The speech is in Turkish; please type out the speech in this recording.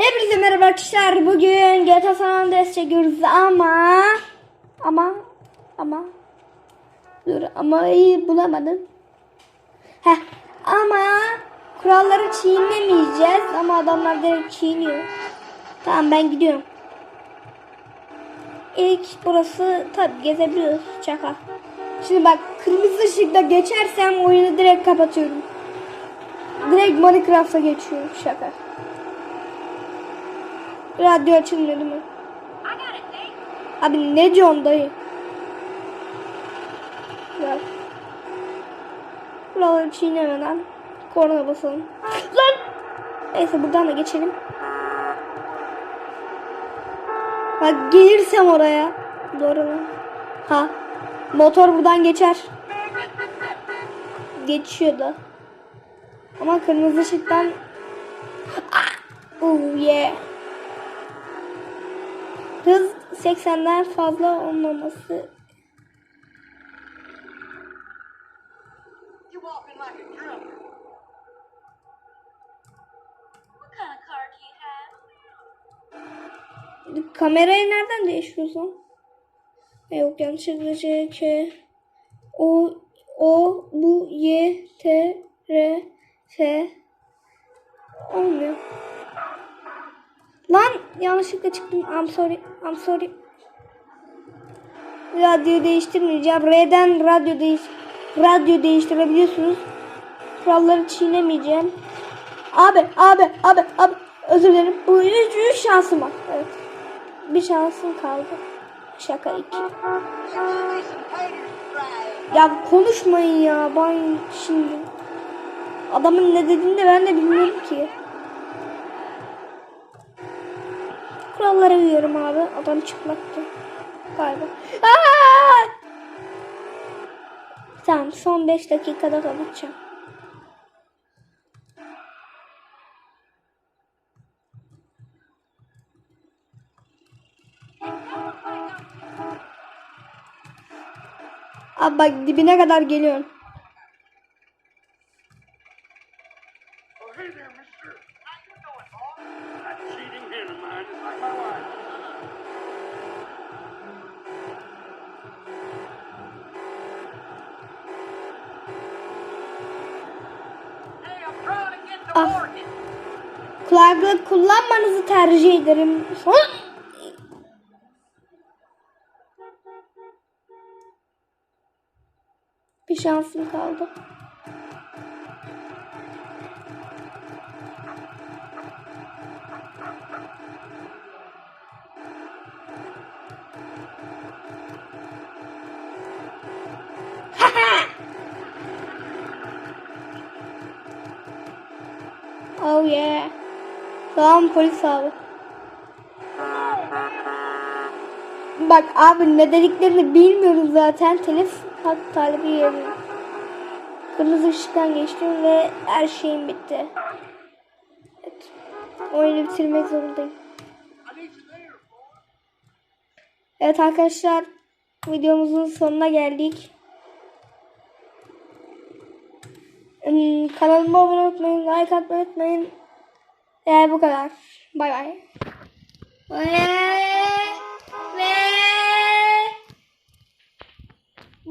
Hepinize merhaba arkadaşlar. Bugün GTA San Andreas çekiyoruz ama ama ama dur ama iyi bulamadım. Heh ama kuralları çiğnemeyeceğiz ama adamlar direkt çiğniyor. Tamam ben gidiyorum. İlk burası tabi gezebiliyoruz çaka. Şimdi bak kırmızı ışıkta geçersem oyunu direkt kapatıyorum. Direkt Minecraft'a geçiyorum şaka. Radyo açılmıyor değil mi? Abi ne diyorsun dayı? Gel. Buraları çiğnemeden korna basalım. Lan! Neyse buradan da geçelim. Bak gelirsem oraya. Doğru mu? Ha. Motor buradan geçer. Geçiyor da. Ama kırmızı ışıktan Ah! Oh yeah. Hız 80'den fazla olmaması. Kamerayı nereden değiştiriyorsun? Ha, Yok yanlışlıkla C, K, O, O, bu, Y, T, R, F. Olmuyor. Lan yanlışlıkla çıktım. I'm sorry. I'm sorry. Radyo değiştirmeyeceğim. R'den radyo değiş radyo değiştirebiliyorsunuz. Kuralları çiğnemeyeceğim. Abi, abi, abi, abi. Özür dilerim. Bu üç, üç şansım var. Evet. Bir şansım kaldı. Şaka iki. Ya konuşmayın ya. Ben şimdi. Adamın ne dediğini de ben de bilmiyorum ki. Kurallara uyuyorum abi. Adam çıplaktı. Galiba. Aa! Tamam son 5 dakikada kapatacağım. Abi bak dibine kadar geliyorum. Oh, hey there. Ah. Kulaklık kullanmanızı tercih ederim. Son... Bir şansım kaldı. Oh yeah. Tamam polis abi. Bak abi ne dediklerini bilmiyoruz zaten. Telif hak talebi yedim. Kırmızı ışıktan geçtim ve her şeyim bitti. Evet. Oyunu bitirmek zorundayım. Evet arkadaşlar videomuzun sonuna geldik. Kanalıma abone olmayı, like atmayı unutmayın. Eğer bu kadar. Bay. Bay.